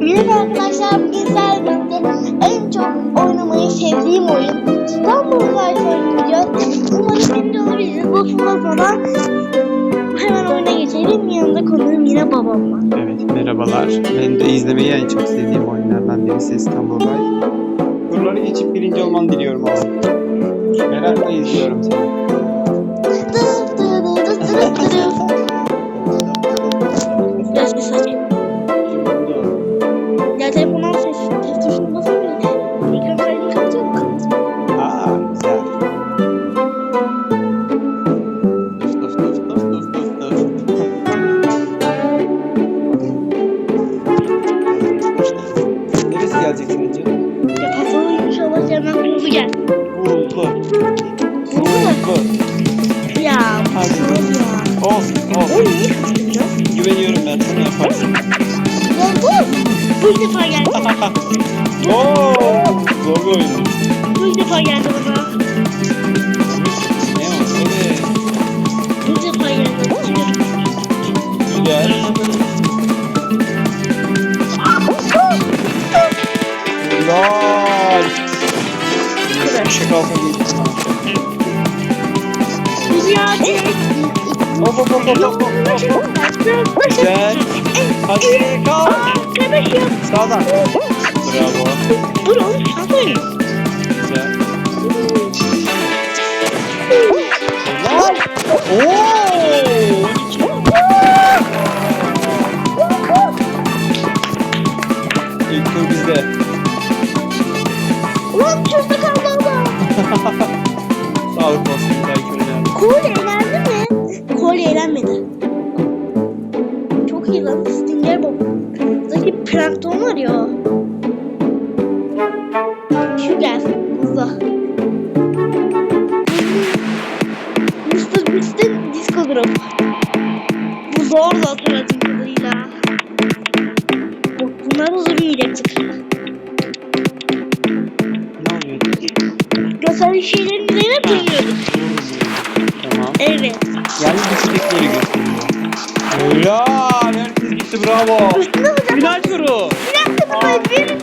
Merhaba arkadaşlar, bugün sizlerle en çok oynamayı sevdiğim oyun İstanbul Karşı oynayacağız. Umarım emin olabiliriz. Lafından sonra hemen oyuna geçelim. Yanında konuğum yine babam var. Evet merhabalar. Ben de izlemeyi en çok sevdiğim oyunlardan birisi İstanbul Bay. Turları geçip birinci olmanı diliyorum oğlum. Merakla izliyorum seni. Ya Hadi. patron ya. Olsun olsun. niye? Güveniyorum ben sana yaparsın. Ya bu. Bu ilk defa geldi. Oo, zor bir oyun. Bu ilk defa geldi bana. Ne o? Evet. Bu ilk defa geldi. Güzel. Helal. Bir şey Hop hop hop hop hop. Güzel. Hadi kal. Arkadaşım. Sağdan. Bravo. Oyunu. Güzel. Helal. Oo. 12. İlk tur bizde. Ulan şurada oluyor? Gösteri şeylerin üzerine koyuyorduk. Tamam. Evet. Yani düşecekleri gösteriyor. Helal. Herkes gitti bravo. Final turu. Bir dakika da bir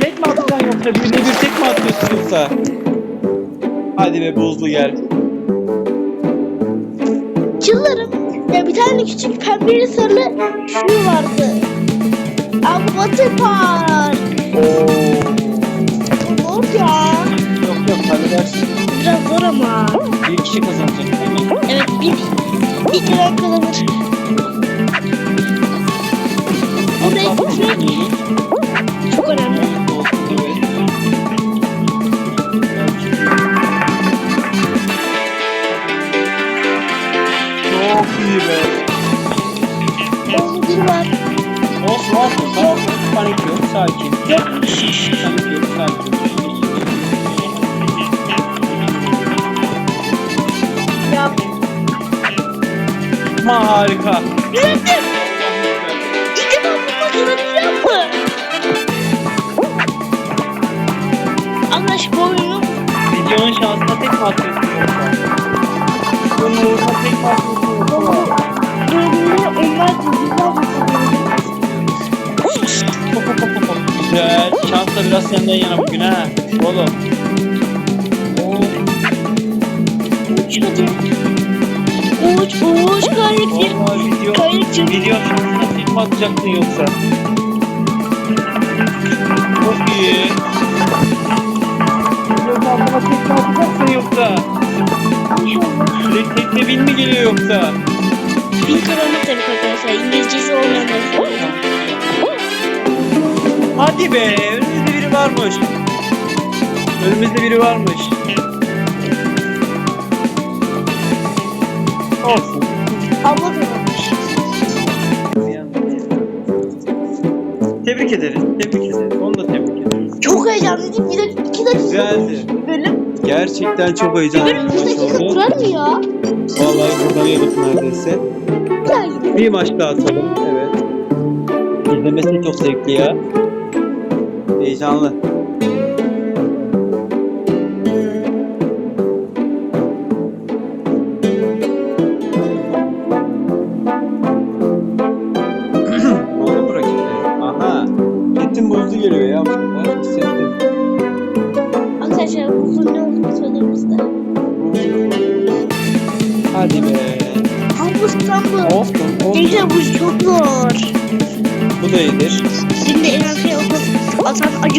Tek mi atacaksın yoksa birine bir tek mi atıyorsun yoksa? Hadi be buzlu gel. Çıllarım. Ya bir tane küçük pembeli sarılı şu vardı. Abi Water Park. Oo. Zor ya. Yok yok halledersin. Biraz zor ama. Bir kişi kazanacak değil mi? Evet bir bir kere kazanır. Burada ekmek çok önemli. Çok iyi be. Onun biri var. Olsun. Tamam. Panik yok. Sakin. Panik yok. Sakin. Ya. Ha, harika. Yönetim. Defa bu maçı mı? Bu oyunu Videonun şansına tek mi? Videonun uğruna tek mi yoksa? bölümünü onlar güzel Güzel. Şans da biraz senden yana bugün ha. Oğlum. Oo. Uç. Uç uç kayık Vallahi video. Kayıkçı. Video şansına mi atacaktın yoksa? Hadi be. Önümüzde biri varmış. Önümüzde biri varmış. Olsun. Abla kazanmış. Tebrik ederiz. Tebrik ederiz. Onu da tebrik ederiz. Çok heyecanlıydım. Bir dakika, iki dakika. Güzeldi. Bölüm. Gerçekten çok heyecanlı Bölüm bir maç dakika oldu. durar mı ya? Vallahi buradan yedik neredeyse. Bir maç daha atalım. Evet. İzlemesi çok zevkli ya. Heyecanlı. Bu sesin buzlu geliyor ya. Mustafa. Hissettim. Arkadaşlar ne olduğunu söylerim size. Hadi be. Havuz İstanbul. Olsun olsun. Gençler bu çok zor. Bu da iyidir. Şimdi en arkaya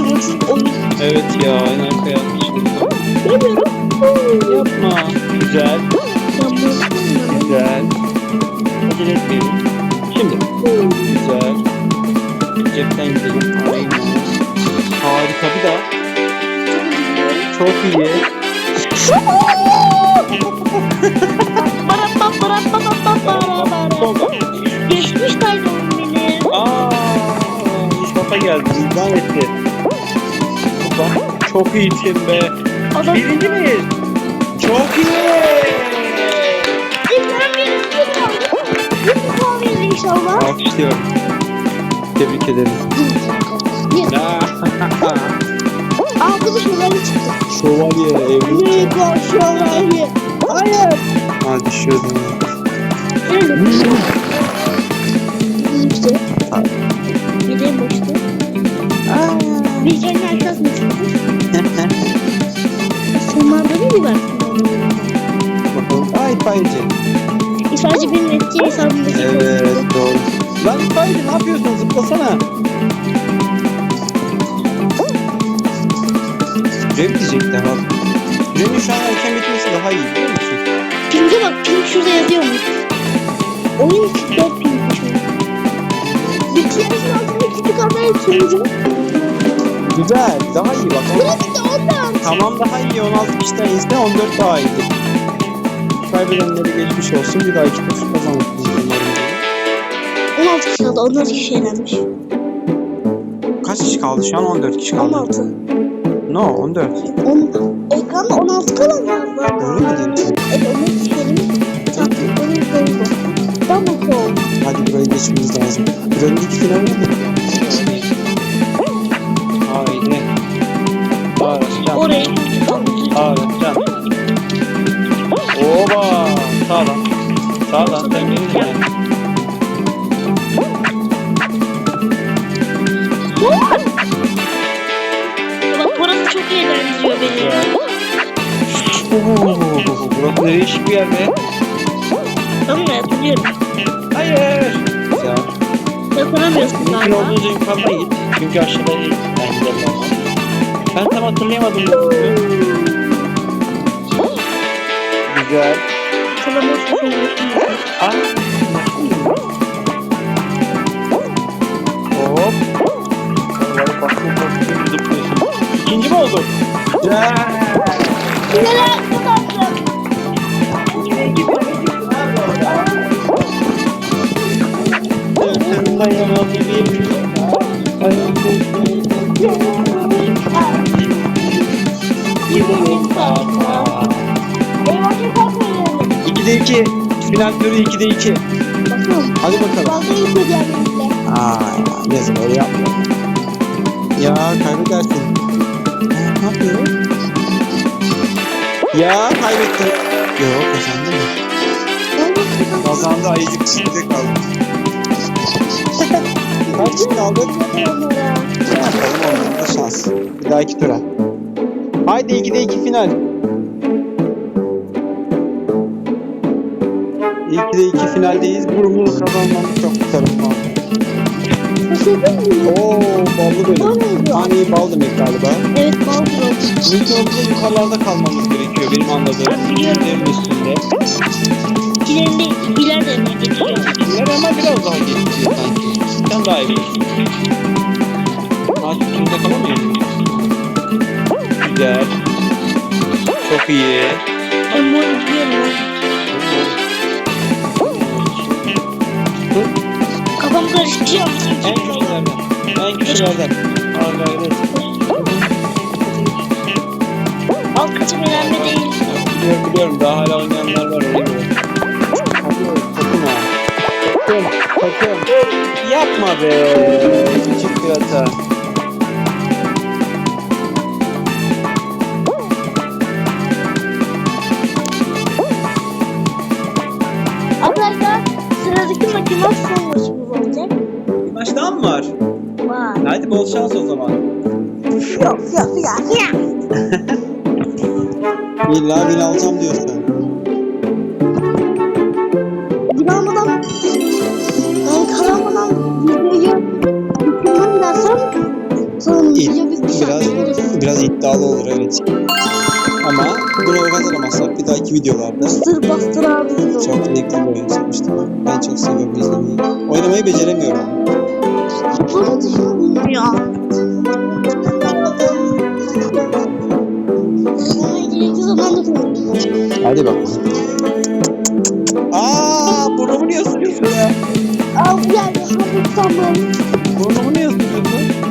oyun. Evet ya en arkaya atmıştım. Bilmiyorum. Yapma. Güzel. Güzel. Acele etmeyelim. Şimdi. Güzel. Cepten gidelim. Aynen. Harika bir daha. Çok iyi. Geçmiş kaydolun beni. Aa, Mustafa geldi. İzlan etti. Çok iyisin be. Adam Birinci miyiz? Çok iyi. İnşallah. Alkışlıyorum. Tebrik ederim. Aa da şövalye çıktı. Şövalye. Mega şövalye. Hayır. Ha düşüyordum. Öyle bir şey. İşte. Bir de boştu. Bir kendi arkasını çıktı. Var? Bakalım. Aa itfaiyeci. Sadece benim etki hesabımdaki Evet doğru. Lan itfaiyeci ne yapıyorsun? Zıplasana. Rev diyecekti ha. Rev'in şu an erken bitmesi daha iyi biliyor musun? Ping'e bak ping şurada yazıyormuş. Oyun 44 pingmiş o. Bir tiyatrosun altındaki küçük turuncu. Güzel. Daha iyi bak. Tamam daha iyi. 16 kişiden iyisi 14 daha iyidir. Kaybedenlere geçmiş olsun. Bir dahaki tur kazanırız umarım. 16 kişi kaldı. 14 kişi eğlenmiş. Kaç kişi kaldı şu an? 14 kişi kaldı. 16. No 14. 10, ekranda 16 kalan var. Öyle mi diyorsun? Evet 14 kişilerin taktiklerini koydu. Double call. Hadi burayı geçmemiz lazım. Buranın ilk finali mi? Kalmış. Ağrışcan. Oba. Gelince. Bak burası çok eğlendiriyor beni. Oo, burası şık bir yer be? Tamam mı? Hatırlıyorum. Hayır. Güzel. Yaparamıyorsun Mümkün galiba. git. Çünkü aşağıda değil. Ben gidelim ama. Ben tam hatırlayamadım. Güzel. Aa. Hop. Vallahi baktım baktım zıplıyorsun. İkinci mi olduk? Güzel. Neler Eyvah ki kalkmayalım. 2'de 2. Final turu 2'de 2. Bakalım. Hadi bakalım. Diğerleriyle. Aa, neyse öyle yapma. Ya kaybedersin. Ne yapıyor? Ya kaybetti. Yok kazandı mı? Kazandı ayıcık içinde kaldı. Kaç kaldı? Ne yapalım onun da şans. Bir dahaki tura. Haydi 2'de 2 final. 2'de 2 finaldeyiz. Bunu kazanmamız çok bir tarafım var. Şaşırdın mı? Oo ballı bölüm. Hani bal demek galiba. Evet oldu. Mümkün olduğunca yukarılarda kalmamız gerekiyor benim anladığım. Üstlerin üstünde. İleride, ileride mi geçiyor? Üstünler ama biraz daha gelişiyor sanki. Sen daha iyi Ağaç üstünde kalamıyor muyum? Güzel. Çok iyi. Kafam karışıyor. En güçlülerden. En güçlülerden. Gayret. Alt katı önemli değil. Biliyorum biliyorum daha hala oynayanlar var takım ha. Takım takım. Yapma be. Küçük bir hata. Sıradaki maçımız son maçımız olacak. Bir maç daha mı var? var. Hadi bol şans o zaman. Yok yok yok yok. İlla bin alacağım diyorsun. Dinamadan ben kazanmadan videoyu bitirmem sonra biz şey Biraz, biraz iddialı olur evet. Ama bunu kazanamazsak bir dahaki videolarda Bastır bastır abi. çok zevkli bir oyun çıkmıştır. Ben çok seviyorum izlemeyi. Oynamayı beceremiyorum. Bunu düşünmüyorum ya. Ben de konuşacağım. Hadi bakalım. Aa, burnumu niye ısırıyorsun ya? Bu geldi. Hadi tamam. Burnumu niye ısırıyorsun?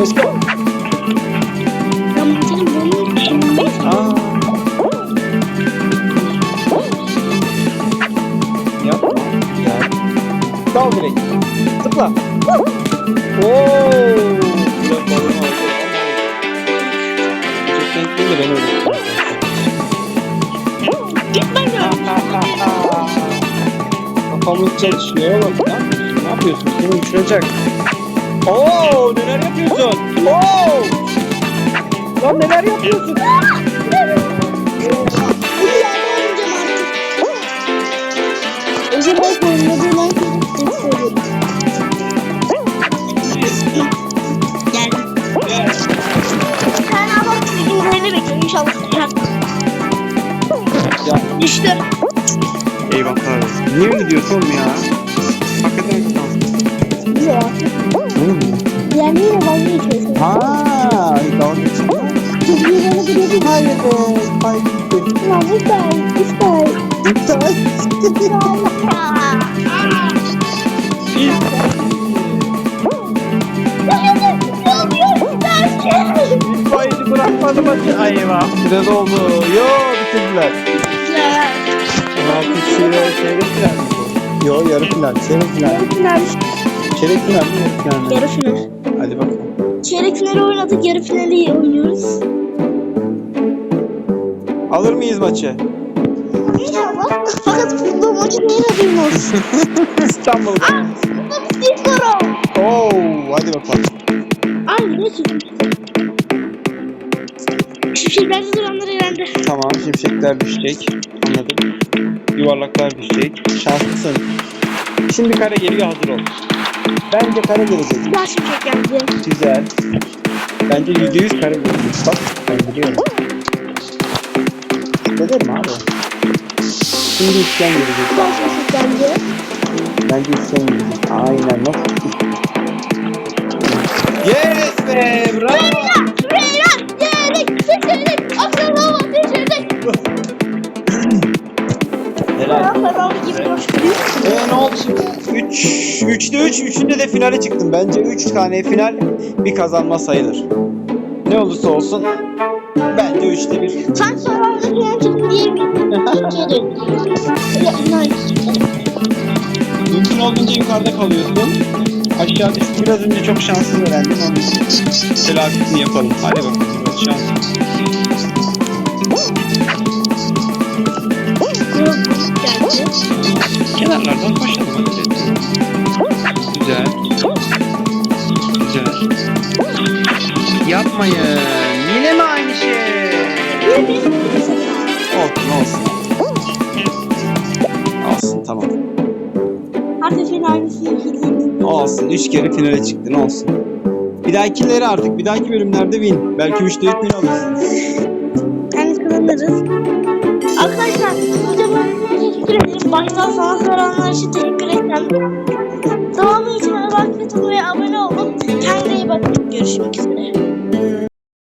Let's go. Aa. Yapma. Ya. Dal direkt. Tıkla. Oo. Ben öyle. Gitmem lazım. Kafamız. Ne yapıyorsun? Ne yapıyorsun? Seni uçuracak. Oo, neler yapıyorsun? Oo! Lan neler yapıyorsun? Söylüyorum. Geldim. Sen ama bilgilerini bekliyorum inşallah sıcak. Düştü. eyvahlar. Niye öyle diyorsun ya? Hakikaten Güzel. Yani yine dalga geçiyorsun. Ha, dalga geçiyor. Çizgilerini biliyorum. Hayır be, hayır be. Ya bu da, bu da. İptal. İtfaiyeci bırakmadı maçı. Ay eyvah. Biraz oldu. Yo bitirdiler. Şeyler çeyrek final mi bu? Yo yarı final. Çeyrek final. Yarı final. Çeyrek final mi yarı final mi? Yarı final. Hadi bakalım. Çeyrek finali oynadık, yarı finali oynuyoruz. Alır mıyız maçı? İnşallah. Fakat futbol maçı neyin haberin olsun? İstanbul. Aa, bu bir skoro. Oo, hadi bakalım. Ay ne çıkmış? Şimşeklersiz duranlar elendi. Tamam şimşekler düşecek. Anladım. Yuvarlaklar düşecek. Şanslısın. Şimdi kare geliyor hazır ol. Bence gelecek. Bir daha şimşek geldi. Güzel. Bence yüzde yüz gelecek. Bak ben biliyorum. Dedim abi. Şimdi üçgen gelecek. şimşek geldi. Bence üçgen gelecek. Aynen nasıl? Yes be bravo. 3'te 3, 3'ünde de finale çıktım. Bence 3 tane final bir kazanma sayılır. Ne olursa olsun bence 3'te 1. Sen sorarda falan çıktın diye bir şey Mümkün olduğunca yukarıda kalıyorsun. Aşağı düştü. Biraz önce çok şanslı öğrendim. Onun telafisini yapalım. Hadi bakalım. Kenarlardan koşalım. Hadi. Güzel. Güzel. Yapmayın. Yine mi aynı şey? Olsun olsun. Olsun tamam. Artık finalisi yükledim. Olsun. Üç kere finale çıktın olsun. Bir dahakileri artık. Bir dahaki bölümlerde win. Belki üçte üç win alırsın. Sona soranlar için teşekkür ederim. Devamı için takip etmeyi abone olun. Kendinize iyi bakın. Görüşmek üzere.